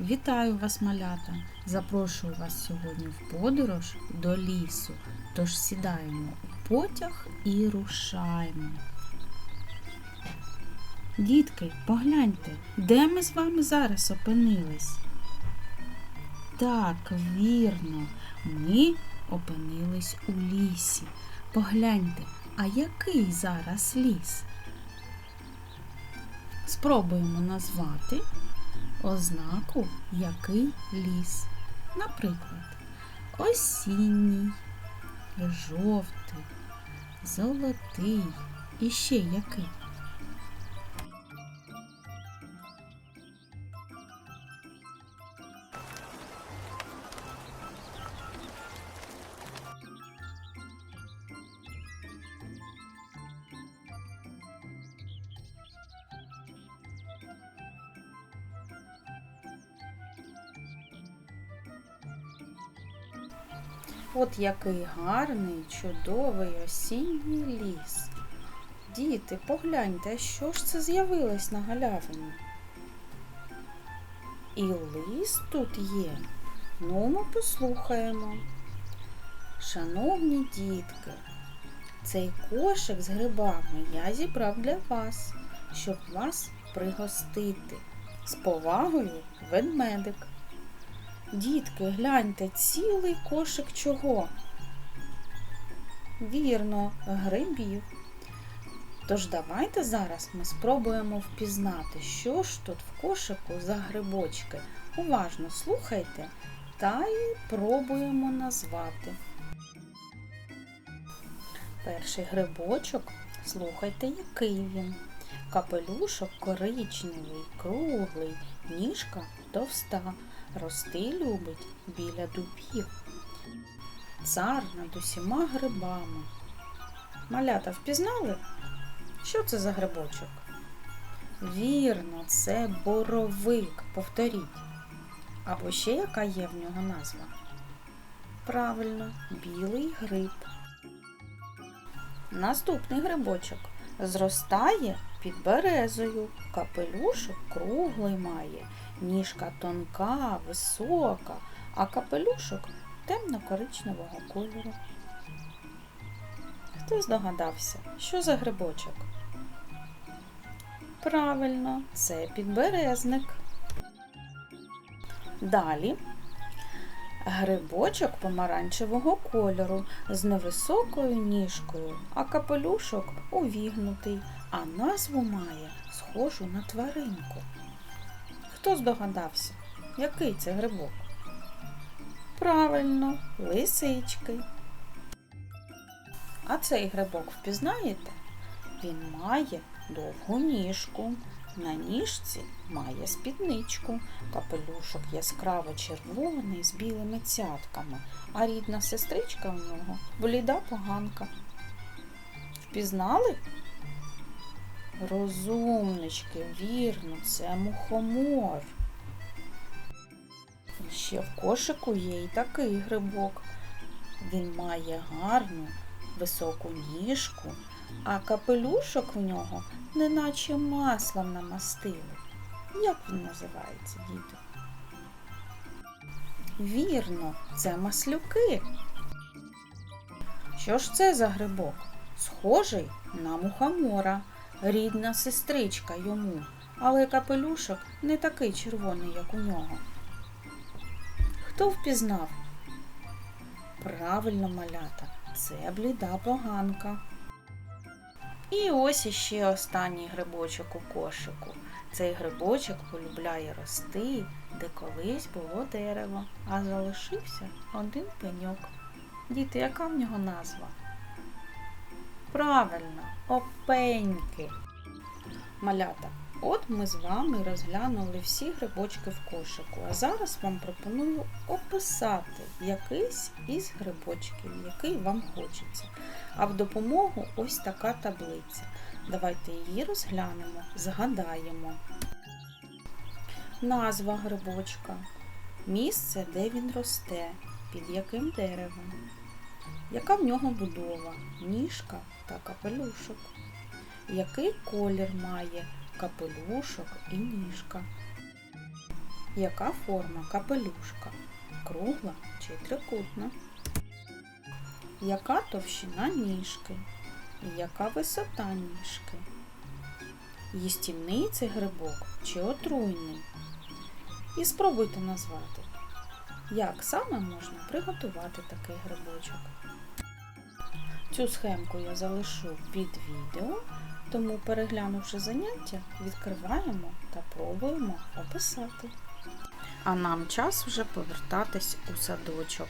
Вітаю вас, малята! Запрошую вас сьогодні в подорож до лісу. Тож сідаємо у потяг і рушаємо. Дітки, погляньте, де ми з вами зараз опинились? Так, вірно, ми опинились у лісі. Погляньте, а який зараз ліс? Спробуємо назвати ознаку який ліс. Наприклад, осінній, жовтий, золотий і ще який. От який гарний, чудовий осінній ліс. Діти, погляньте, що ж це з'явилось на галявині? І лис тут є. Ну, ми послухаємо. Шановні дітки, цей кошик з грибами я зібрав для вас, щоб вас пригостити. З повагою ведмедик. Дітки, гляньте, цілий кошик чого? Вірно, грибів. Тож давайте зараз ми спробуємо впізнати, що ж тут в кошику за грибочки. Уважно слухайте та й пробуємо назвати. Перший грибочок, слухайте, який він. Капелюшок коричневий, круглий, ніжка товста. Рости любить біля дубів. Цар над усіма грибами. Малята впізнали? Що це за грибочок? Вірно, це боровик. Повторіть. Або ще яка є в нього назва? Правильно, білий гриб. Наступний грибочок зростає під березою. Капелюшок круглий має, ніжка тонка, висока, а капелюшок темно-коричневого кольору. Хто здогадався, що за грибочок? Правильно, це підберезник. Далі грибочок помаранчевого кольору з невисокою ніжкою, а капелюшок увігнутий, а назву має схожу на тваринку. Хто здогадався, який це грибок? Правильно, лисички. А цей грибок впізнаєте? Він має довгу ніжку. На ніжці має спідничку, капелюшок яскраво червоний з білими цятками, а рідна сестричка в нього бліда поганка. Впізнали? Розумнички, вірно, це мухомор. Ще в кошику є і такий грибок. Він має гарну високу ніжку, а капелюшок в нього неначе маслом намастили. Як він називається, діти? Вірно, це маслюки. Що ж це за грибок? Схожий на мухомора, рідна сестричка йому, але капелюшок не такий червоний, як у нього. Хто впізнав? Правильно малята, це бліда поганка. І ось іще останній грибочок у кошику. Цей грибочок полюбляє рости, де колись було дерево, а залишився один пеньок. Діти, яка в нього назва? Правильно, опеньки. Малята, от ми з вами розглянули всі грибочки в кошику, а зараз вам пропоную описати якийсь із грибочків, який вам хочеться. А в допомогу ось така таблиця. Давайте її розглянемо, згадаємо. Назва грибочка, місце, де він росте, під яким деревом, яка в нього будова, ніжка та капелюшок, який колір має капелюшок і ніжка. Яка форма капелюшка? Кругла чи трикутна? Яка товщина ніжки? І яка висота ніжки? Їстівний це грибок чи отруйний? І спробуйте назвати, як саме можна приготувати такий грибочок. Цю схемку я залишу під відео, тому переглянувши заняття, відкриваємо та пробуємо описати. А нам час вже повертатись у садочок.